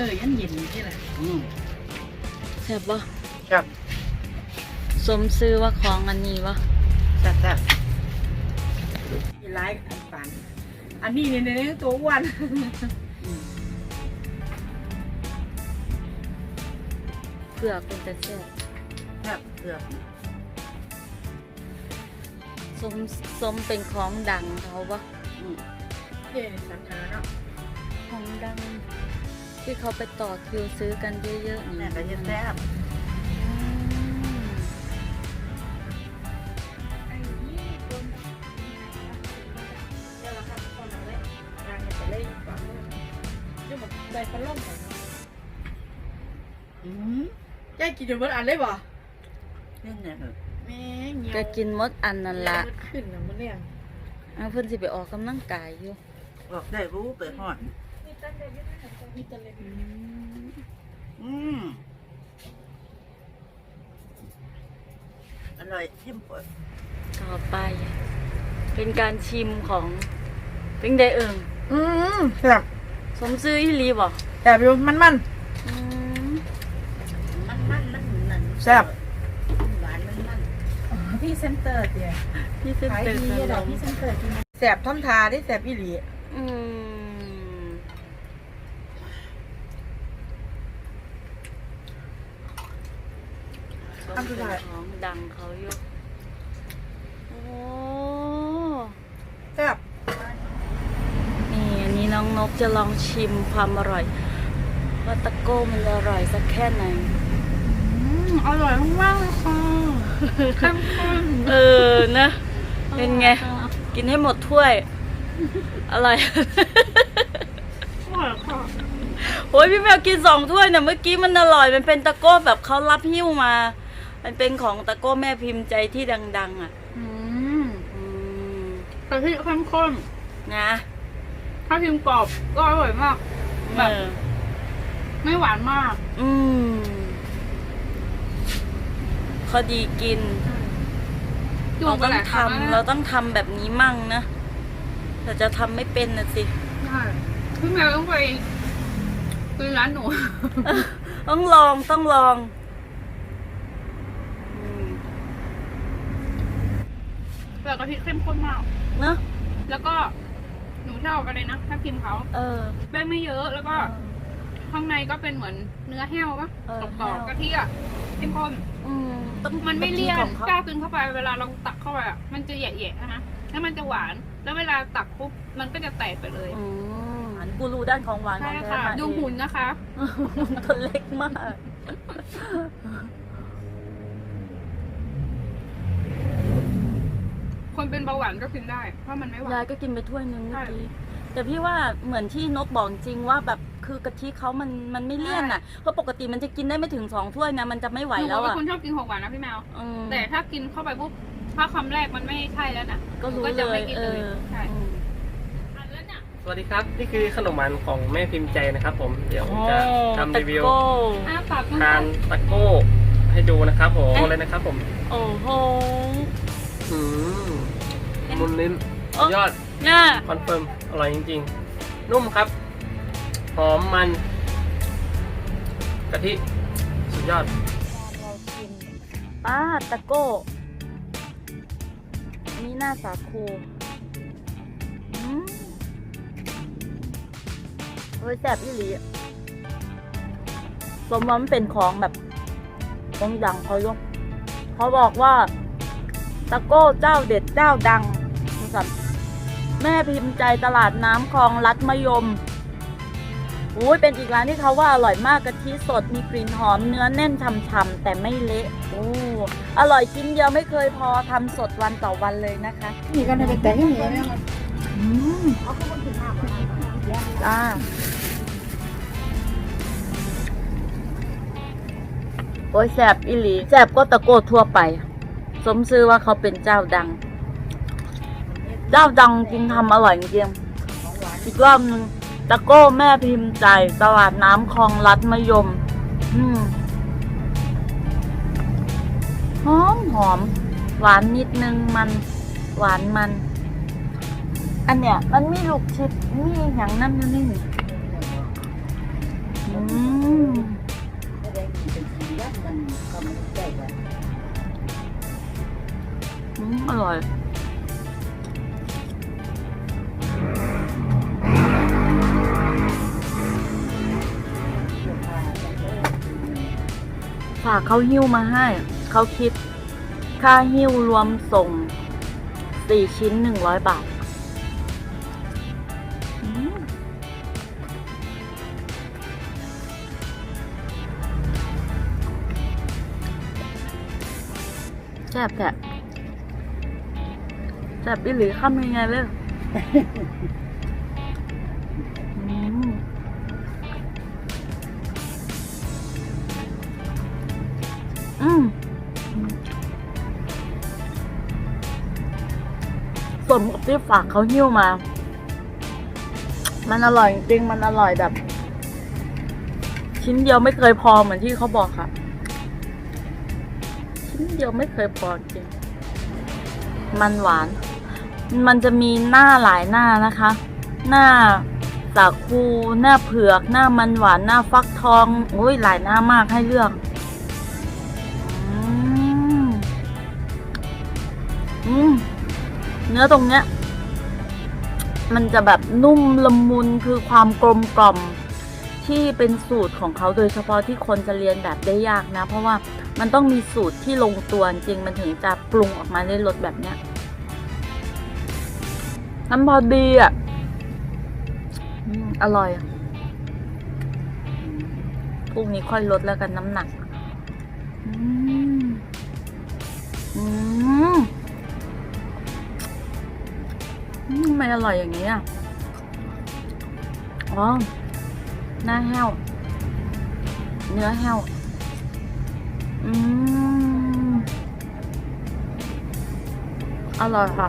ออยันเย็นนี่แหละอืมแซ่บบ่ครับสมซื้อว่าของอันนี้บ่แซ่บแซ่บมีร้ายอันปัน อันนี้เนี่ยเนี่ยตัวอ้วนอืมเผือกเป็นแต่แซ่บแซ่บเผือกสมสมเป็นของดังเขาบ่อืมเย่สันทาเนาะของดัง ที่เขาไปต่อคิวซื้อกันเยอะๆนี่แม่ก็จะแซ่บอืมไอ้นี่คนเดี๋ยวเราทำคนเอาไว้งานจะเล่นก่อนยังแบบได้ปลาล่มก่อนอืมยายกินจนหมดอันเลยบ่นี่เนี่ยแม่เงี้ยก็กินหมดอันนั่นละมันขึ้นนะมันเนี่ยเอาเพิ่นสิไปออกกำลังกายอยู่บอกได้รู้ไปห่อน มีตั้งแต่ยังไม่ถึงมีแต่เล็กอืมอร่อยชิมปวดต่อไป เป็นการชิมของเป็นไดเอิงอืมแซ่บสมซื้ออีหลีบ่แซ่บอยู่มันมันอืมมันมันมันนั่นแซ่บหวานมันมันพี่เซนเตอร์เดียพี่เส้นขายเติดีขเหรนอมพี่เซนเตอร์กินแสบท่อนทาได้แสบอีหลีอืม สมเป็นของดังเขาอยู่โอ้ แซ่บนี่อันนี้น้องนกจะลองชิมความอร่อย ว่าตะโก้มันอร่อยสักแค่ไหนอร่อยมากเลยค่ะเข้มข้นเออนะ เป็นไง กินให้หมดถ้วย อร่อย อร่อยค่ะโอ้ยพี่แมวกินสองถ้วยเนี่ยเมื่อกี้มันอร่อย มันเป็นตะโก้แบบเขารับหิ้วมา มันเป็นของตะโก้แม่พิมพ์ใจที่ดัง ๆ อะ อืมอืมกะทิเข้มข้นนะถ้าพิมพ์กรอบก็อร่อยมาก แบบ เออไม่หวานมาก อืมพอดีกินเราต้องทำเราต้องทำแบบนี้มั่งนะแต่จะทำไม่เป็นนะสิ ใช่พี่แมวต้องไปไปร้านหนู ต้องลองต้องลองอืม แต่กะทิเข้มข้นมาก เนอะแล้วก็หนูชอบอะไรนะถ้าพิมพ์เขาเออ แป้งไม่เยอะแล้วก็ ข้างในก็เป็นเหมือนเนื้อแห้วปะเออกรอบแห้วๆกะทิอะเข้มข้น อืมต้องมันไม่เลี่ยนของเขาก้าวกินเข้าไปเวลาเราตักเข้าไปอะมันจะแหยะๆนะแล้วมันจะหวาน แล้วเวลาตักปุ๊บมันก็จะแตกไปเลยอืมกูรู้ด้านของหวานขใช่องแท้ค่ะมาดูเองหุ่นนะคะตัวเล็กมาก เป็นเบาหวานก็กินได้ เพราะมันไม่หวายายนก็กินไปถ้วยนึงเมื่อใช่กี้ แต่พี่ว่าเหมือนที่นกบอกจริงว่าแบบคือกะทิเขามันมันไม่เลี่ยนอะ เพราะปกติมันจะกินได้ไม่ถึงสองถ้วยนะมันจะไม่ไหวหนูแล้วเป็นอะคนชอบกินของหวานนะพี่แมว อืมแต่ถ้ากินเข้าไปปุ๊บถ้าคำแรกมันไม่ใช่แล้วนะก็รู้ก็จะเลไม่ยกินเอเลยอใช่อืม อันแล้วเนี่ยสวัสดีครับ นี่คือขนมมันของแม่พิมพ์ใจนะครับผม เดี๋ยวจะทำรีวิวตะโก้อ้าปากทานตะโก้ให้ดูนะครับผมเอาเลยนะครับผม โอ้โห อืม มุนลิ้นโอ้ยอดน่าคอนเฟิร์มอร่อยจริงๆ นุ่มครับ หอมมันกะทิสุดยอด เราชิมป้าตะโก้อันนี่หน้าสาคูอืมเฮ้ยแซ่บอีหลีอะสมว่ามันเป็นของแบบของดังเขายกเขาบอกว่า ตะโก้เจ้าเด็ดเจ้าดัง สัตว์แม่พิมพ์ใจตลาดน้ำคลองรัดมยมอุ้ยเป็นอีกร้านที่เขาว่าอร่อยมากกะทิสดมีกลิ่นหอมเนื้อแน่นฉ่ำๆแต่ไม่เละโอ้อร่อยชิ้นเดียวไม่เคยพอทำสดวันต่อวันเลยนะคะมีกันในแต่ให้หมูเนี่ยอืมจ้าโอ้ยแสบอิหลีแสบก็ตะโกทั่วไป สมซื้อว่าเขาเป็นเจ้าดัง เจ้าดังจริงทำอร่อยจริงอีกรอบนึงตะโก้แม่พิมพ์ใจตลาดน้ำคลองรัดมะยม อืมหอมหอม หวานนิดนึงมัน หวานมัน อันเนี้ย มันมีลูกชิดมีอย่างนั้นนี่อือืมไม่ได้เป็นสียันมันก็ไม่ได้ว่าอืมอร่อย ฝากเขาหิ้วมาให้ เขาคิด ค่าหิ้วรวมส่งสี่ชิ้นหนึ่งร้อยบาทแซ่บแท้แซ่บอีหลีข้ามยังไงเลย อืมส่วนกับที่ฝากเขาหิ้วมา มันอร่อยจริง มันอร่อยแบบ ชิ้นเดียวไม่เคยพอเหมือนที่เขาบอกค่ะ ชิ้นเดียวไม่เคยพอจริง มันหวาน มันจะมีหน้าหลายหน้านะคะ หน้าสาคูหน้าเผือก หน้ามันหวาน หน้าฟักทอง โอ้ยหลายหน้ามากให้เลือก อืมเนื้อตรงเนี้ย มันจะแบบนุ่มละมุนคือความกลมกล่อมที่เป็นสูตรของเขาโดยเฉพาะที่คนจะเรียนแบบได้ยากนะ เพราะว่ามันต้องมีสูตรที่ลงตัวจริงมันถึงจะปรุงออกมาได้รสแบบเนี้ยมันพอดีอะอร่อยพรุ่งนี้ค่อยลดแล้วกันน้ำหนัก อืม อืม ทำไมอร่อยอย่างนี้อะ อ๋อ หน้าแห้ว เนื้อแห้ว อืม อร่อยค่ะ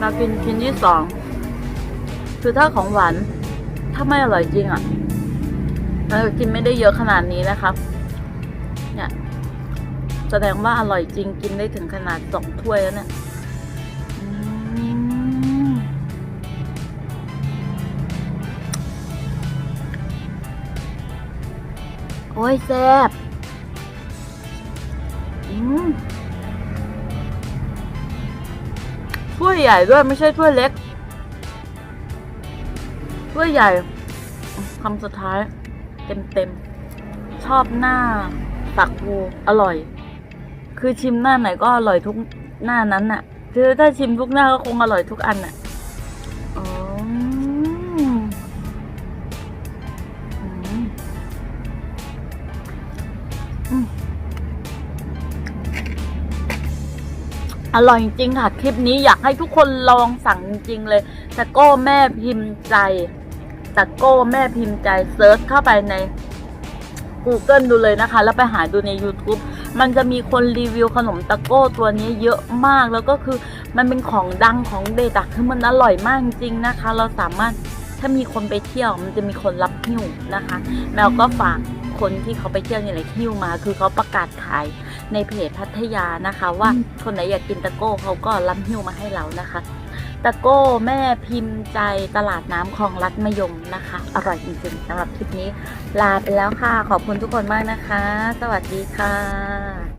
มากินชิ้นที่สอง คือถ้าของหวาน ถ้าไม่อร่อยจริงอะเรากินไม่ได้เยอะขนาดนี้นะคะเนี่ย แสดงว่าอร่อยจริง กินได้ถึงขนาดสองถ้วยแล้วเนี่ย โอ้ยแซ่บอืมถ้วยใหญ่ด้วยไม่ใช่ถ้วยเล็กถ้วยใหญ่คำสุดท้าย เต็มเต็มชอบหน้าตักวูอร่อย คือชิมหน้าไหนก็อร่อยทุกหน้านั้นน่ะ คือถ้าชิมทุกหน้าก็คงอร่อยทุกอันน่ะ อร่อยจริงค่ะ คลิปนี้อยากให้ทุกคนลองสั่งจริงเลยตะโก้แม่พิมพ์ใจตะโก้แม่พิมพ์ใจเซิร์ชเข้าไปใน Google ดูเลยนะคะ แล้วไปหาดูใน YouTube มันจะมีคนรีวิวขนมตะโก้ตัวนี้เยอะมากแล้วก็คือมันเป็นของดังของเด็ดอะคือมันอร่อยมากจริงนะคะ เราสามารถถ้ามีคนไปเที่ยวมันจะมีคนรับหิ้วนะคะ แมวก็ฝาก คนที่เขาไปเที่ยวนี่แหละหิ้วมา คือเขาประกาศขายในเพจพัทยานะคะ ว่าคนไหนอยากกินตะโก้เขาก็รับหิ้วมาให้เรานะคะ ตะโก้แม่พิมพ์ใจตลาดน้ำคลองลัดมะยมนะคะ อร่อยจริงๆสำหรับคลิปนี้ ลาไปแล้วค่ะ ขอบคุณทุกคนมากนะคะ สวัสดีค่ะ